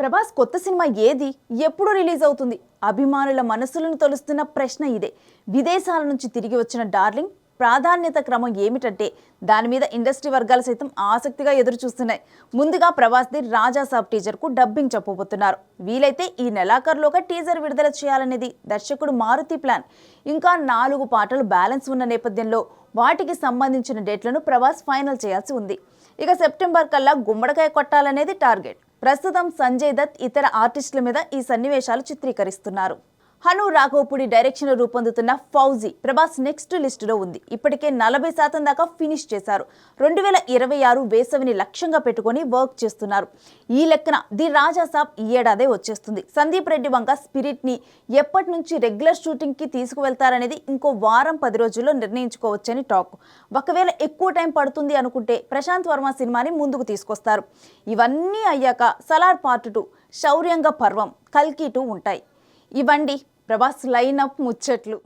ప్రభాస్ కొత్త సినిమా ఏది? ఎప్పుడు రిలీజ్ అవుతుంది? అభిమానుల మనసులను తొలుస్తున్న ప్రశ్న ఇదే. విదేశాల నుంచి తిరిగి వచ్చిన డార్లింగ్ ప్రాధాన్యత క్రమం ఏమిటంటే దాని మీద ఇండస్ట్రీ వర్గాలు సైతం ఆసక్తిగా ఎదురు చూస్తున్నాయి ముందుగా ప్రభాస్ది రాజా సాబ్ టీజర్కు డబ్బింగ్ చెప్పబోతున్నారు. వీలైతే ఈ నెలాఖరులోగా టీజర్ విడుదల చేయాలనేది దర్శకుడు మారుతి ప్లాన్. ఇంకా నాలుగు పాటలు బ్యాలెన్స్ ఉన్న నేపథ్యంలో వాటికి సంబంధించిన డేట్లను ప్రభాస్ ఫైనల్ చేయాల్సి ఉంది. ఇక సెప్టెంబర్ కల్లా గుమ్మడికాయ కొట్టాలనేది టార్గెట్. ప్రస్తుతం సంజయ్ దత్ ఇతర ఆర్టిస్టుల మీద ఈ సన్నివేశాలు చిత్రీకరిస్తున్నారు. హను రాఘవపూడి డైరెక్షన్ రూపొందుతున్న ఫౌజీ ప్రభాస్ నెక్స్ట్ లిస్టులో ఉంది. ఇప్పటికే నలభై శాతం దాకా ఫినిష్ చేశారు. రెండు వేల ఇరవై ఆరు వేసవిని లక్ష్యంగా పెట్టుకొని వర్క్ చేస్తున్నారు. ఈ లెక్కన ది రాజా సాబ్ ఈ ఏడాదే వచ్చేస్తుంది. సందీప్ రెడ్డి వంక స్పిరిట్ని ఎప్పటి నుంచి రెగ్యులర్ షూటింగ్కి తీసుకువెళ్తారనేది ఇంకో వారం పది రోజుల్లో నిర్ణయించుకోవచ్చని టాక్. ఒకవేళ ఎక్కువ టైం పడుతుంది అనుకుంటే ప్రశాంత్ వర్మ సినిమాని ముందుకు తీసుకొస్తారు. ఇవన్నీ అయ్యాక సలార్ పార్ట్ టూ శౌర్యంగ పర్వం కల్కి టూ ఉంటాయి. ఇవ్వండి. ప్రభాస్ లైన్ అప్ ముచ్చట్లు.